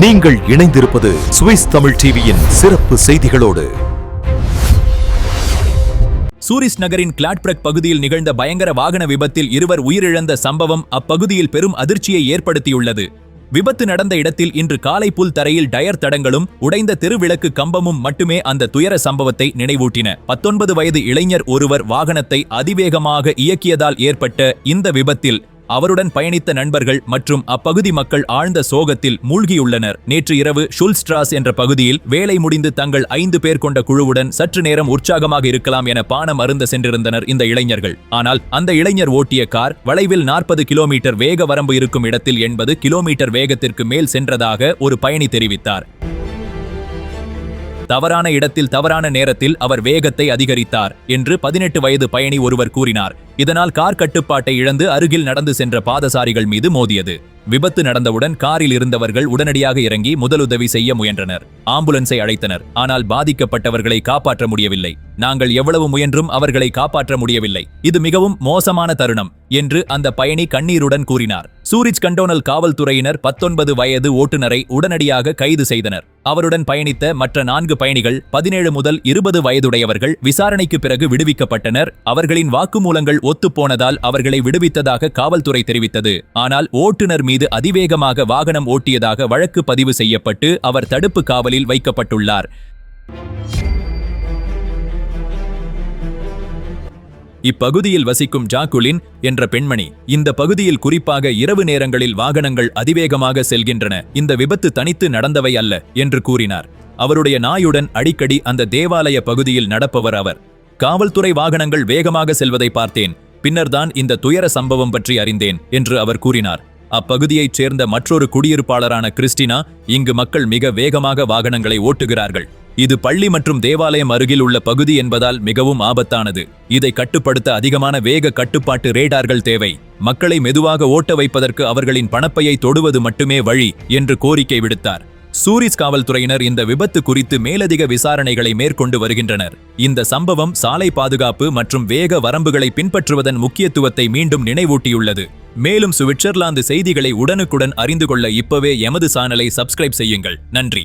நீங்கள் இணைந்திருப்பது சுவிஸ் தமிழ் டிவியின் சிறப்பு செய்திகளோடு. சூரிஸ் நகரின் கிளாட்பிரக் பகுதியில் நிகழ்ந்த பயங்கர வாகன விபத்தில் இருவர் உயிரிழந்த சம்பவம் அப்பகுதியில் பெரும் அதிர்ச்சியை ஏற்படுத்தியுள்ளது. விபத்து நடந்த இடத்தில் இன்று காலை புல் தரையில் டயர் தடங்களும் உடைந்த தெருவிளக்கு கம்பமும் மட்டுமே அந்த துயர சம்பவத்தை நினைவூட்டின. பத்தொன்பது வயது இளைஞர் ஒருவர் வாகனத்தை அதிவேகமாக இயக்கியதால் ஏற்பட்ட இந்த விபத்தில் அவருடன் பயணித்த நண்பர்கள் மற்றும் அப்பகுதி மக்கள் ஆழ்ந்த சோகத்தில் மூழ்கியுள்ளனர். நேற்று இரவு ஷுல்ஸ்ட்ராஸ் என்ற பகுதியில் வேலை முடிந்து தங்கள் ஐந்து பேர் கொண்ட குழுவுடன் சற்று நேரம் உற்சாகமாக இருக்கலாம் என பானம் அருந்த சென்றிருந்தனர் இந்த இளைஞர்கள். ஆனால் அந்த இளைஞர் ஓட்டிய கார் வளைவில் நாற்பது கிலோமீட்டர் வேக வரம்பு இருக்கும் இடத்தில் எண்பது கிலோமீட்டர் வேகத்திற்கு மேல் சென்றதாக ஒரு பயணி தெரிவித்தார். தவறான இடத்தில் தவறான நேரத்தில் அவர் வேகத்தை அதிகரித்தார் என்று பதினெட்டு வயது பயணி ஒருவர் கூறினார். இதனால் கார் கட்டுப்பாட்டை இழந்து அருகில் நடந்து சென்ற பாதசாரிகள் மீது மோதியது. விபத்து நடந்தவுடன் காரில் இருந்தவர்கள் உடனடியாக இறங்கி முதலுதவி செய்ய முயன்றனர். ஆம்புலன்ஸை அழைத்தனர். ஆனால் பாதிக்கப்பட்டவர்களை காப்பாற்ற முடியவில்லை. நாங்கள் எவ்வளவு முயன்றும் அவர்களை காப்பாற்ற முடியவில்லை. இது மிகவும் மோசமான தருணம் என்று அந்த பயணி கண்ணீருடன் கூறினார். சூரிஜ் கண்டோனல் காவல்துறையினர் பத்தொன்பது வயது ஓட்டுநரை உடனடியாக கைது செய்தனர். அவருடன் பயணித்த மற்ற நான்கு பயணிகள் பதினேழு முதல் இருபது வயதுடையவர்கள் விசாரணைக்கு பிறகு விடுவிக்கப்பட்டனர். அவர்களின் வாக்குமூலங்கள் ஒத்துப்போனதால் அவர்களை விடுவித்ததாக காவல்துறை தெரிவித்தது. ஆனால் ஓட்டுநர் மீது அதிவேகமாக வாகனம் ஓட்டியதாக வழக்கு பதிவு செய்யப்பட்டு அவர் தடுப்பு காவலில் வைக்கப்பட்டுள்ளார். இப்பகுதியில் வசிக்கும் ஜாக்குலின் என்ற பெண்மணி இந்த பகுதியில் குறிப்பாக இரவு நேரங்களில் வாகனங்கள் அதிவேகமாக செல்கின்றன இந்த விபத்து தனித்து நடந்தவை அல்ல என்று கூறினார். அவருடைய நாயுடன் அடிக்கடி அந்த தேவாலய பகுதியில் நடப்பவர் அவர். காவல்துறை வாகனங்கள் வேகமாக செல்வதை பார்த்தேன். பின்னர்தான் இந்த துயர சம்பவம் பற்றி அறிந்தேன் என்று அவர் கூறினார். அப்பகுதியைச் சேர்ந்த மற்றொரு குடியிருப்பாளரான கிறிஸ்டினா இங்கு மக்கள் மிக வேகமாக வாகனங்களை ஓட்டுகிறார்கள். இது பள்ளி மற்றும் தேவாலயம் அருகில் உள்ள பகுதி என்பதால் மிகவும் ஆபத்தானது. இதை கட்டுப்படுத்த அதிகமான வேக கட்டுப்பாட்டு ரேடார்கள் தேவை. மக்களை மெதுவாக ஓட்ட வைப்பதற்கு அவர்களின் பணப்பையை தொடுவது மட்டுமே வழி என்று கோரிக்கை விடுத்தார். சூரிஸ் காவல்துறையினர் இந்த விபத்து குறித்து மேலதிக விசாரணைகளை மேற்கொண்டு வருகின்றனர். இந்த சம்பவம் சாலை பாதுகாப்பு மற்றும் வேக வரம்புகளை பின்பற்றுவதன் முக்கியத்துவத்தை மீண்டும் நினைவூட்டியுள்ளது. மேலும் சுவிட்சர்லாந்து செய்திகளை உடனுக்குடன் அறிந்து கொள்ள இப்பவே எமது சானலை சப்ஸ்கிரைப் செய்யுங்கள். நன்றி.